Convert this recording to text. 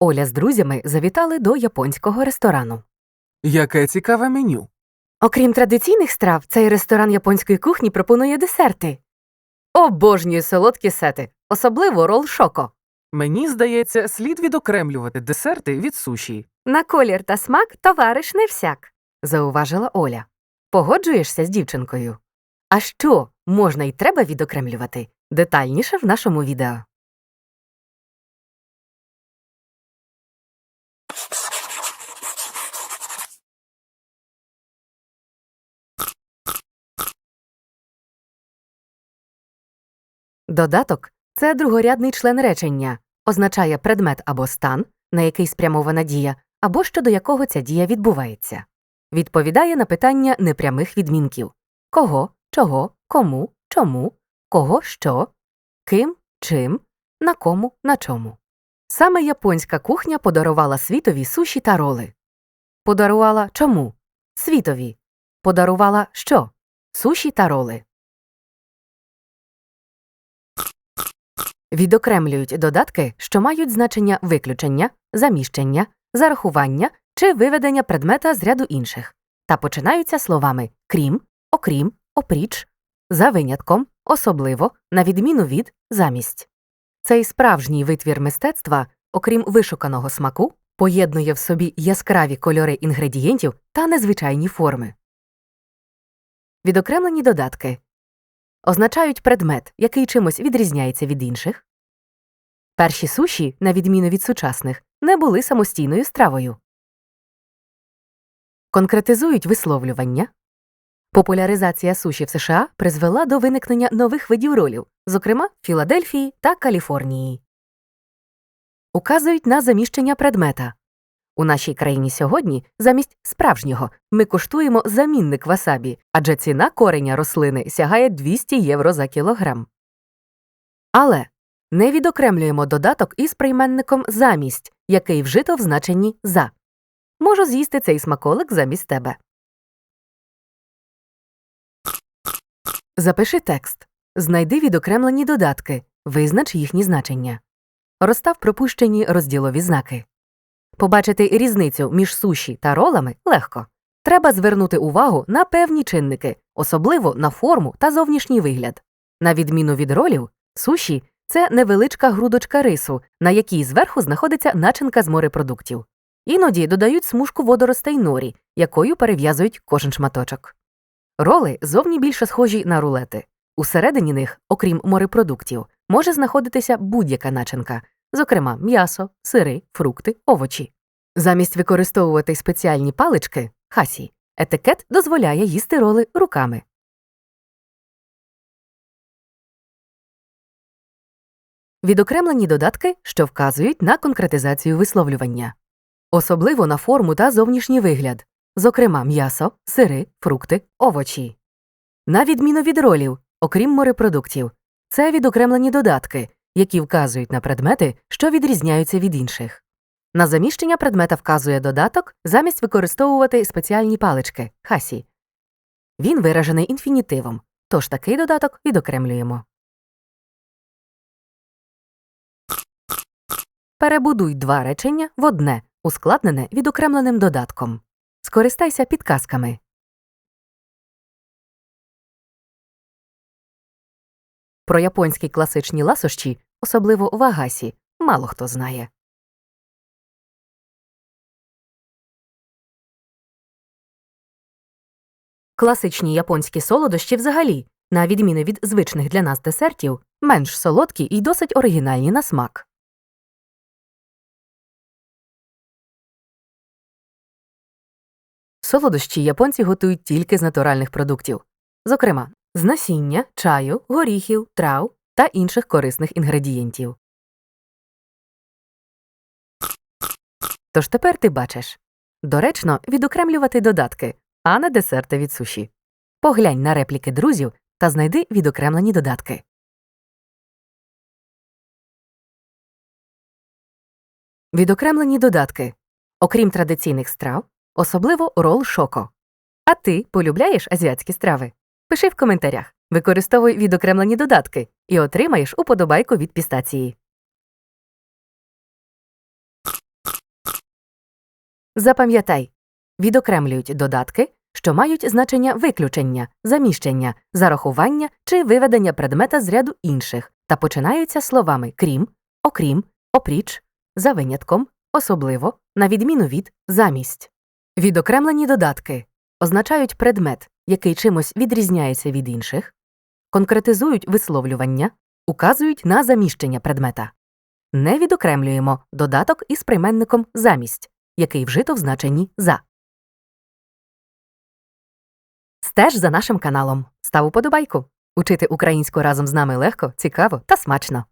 Оля з друзями завітали до японського ресторану. Яке цікаве меню. Окрім традиційних страв, цей ресторан японської кухні пропонує десерти. Обожнюю солодкі сети, особливо рол шоко. Мені здається, слід відокремлювати десерти від суші. На колір та смак товариш не всяк, зауважила Оля. Погоджуєшся з дівчинкою? А що можна і треба відокремлювати? Детальніше в нашому відео. Додаток це другорядний член речення, означає предмет або стан, на який спрямована дія, або щодо якого ця дія відбувається. Відповідає на питання непрямих відмінків кого, чого, кому, чому, кого що, ким, чим, на кому, на чому. Саме японська кухня подарувала світові суші та роли. Подарувала чому? Світові. Подарувала що? Суші та роли. Відокремлюють додатки, що мають значення виключення, заміщення, зарахування чи виведення предмета з ряду інших, та починаються словами крім, окрім, опріч, за винятком, особливо, на відміну від, замість. Цей справжній витвір мистецтва, окрім вишуканого смаку, поєднує в собі яскраві кольори інгредієнтів та незвичайні форми. Відокремлені додатки означають предмет, який чимось відрізняється від інших. Перші суші, на відміну від сучасних, не були самостійною стравою. Конкретизують висловлювання. Популяризація суші в США призвела до виникнення нових видів ролів, зокрема Філадельфії та Каліфорнії. Указують на заміщення предмета. У нашій країні сьогодні замість справжнього ми коштуємо замінник васабі, адже ціна кореня рослини сягає 200 євро за кілограм. Але не відокремлюємо додаток із прийменником замість, який вжито в значенні за. Можу з'їсти цей смаколик замість тебе. Запиши текст. Знайди відокремлені додатки. Визнач їхні значення. Розстав пропущені розділові знаки. Побачити різницю між суші та ролами легко. Треба звернути увагу на певні чинники, особливо на форму та зовнішній вигляд. На відміну від ролів, суші це невеличка грудочка рису, на якій зверху знаходиться начинка з морепродуктів. Іноді додають смужку водоростей норі, якою перев'язують кожен шматочок. Роли зовні більше схожі на рулети. Усередині них, окрім морепродуктів, може знаходитися будь-яка начинка, зокрема м'ясо, сири, фрукти, овочі. Замість використовувати спеціальні палички хасі, етикет дозволяє їсти роли руками. Відокремлені додатки, що вказують на конкретизацію висловлювання, особливо на форму та зовнішній вигляд, зокрема м'ясо, сири, фрукти, овочі. На відміну від ролів, окрім морепродуктів, це відокремлені додатки, які вказують на предмети, що відрізняються від інших. На заміщення предмета вказує додаток замість використовувати спеціальні палички хасі. Він виражений інфінітивом, тож такий додаток відокремлюємо. Перебудуй два речення в одне, ускладнене відокремленим додатком. Скористайся підказками. Про японські класичні ласощі, особливо вагасі, мало хто знає. Класичні японські солодощі взагалі, на відміну від звичних для нас десертів, менш солодкі і досить оригінальні на смак. Солодощі японці готують тільки з натуральних продуктів, зокрема, з насіння, чаю, горіхів, трав та інших корисних інгредієнтів. Тож тепер ти бачиш доречно відокремлювати додатки, а не десерти від суші. Поглянь на репліки друзів та знайди відокремлені додатки. Відокремлені додатки. Окрім традиційних страв, особливо рол шоко. А ти полюбляєш азіатські страви? Пиши в коментарях, використовуй відокремлені додатки і отримаєш уподобайку від пістації. Запам'ятай, відокремлюють додатки, що мають значення виключення, заміщення, зарахування чи виведення предмета з ряду інших та починаються словами крім, окрім, опріч, за винятком, особливо, на відміну від, замість. Відокремлені додатки означають предмет, який чимось відрізняється від інших, конкретизують висловлювання, указують на заміщення предмета. Не відокремлюємо додаток із прийменником замість, який вжито в значенні за. Стеж за нашим каналом. Став уподобайку. Учити українську разом з нами легко, цікаво та смачно.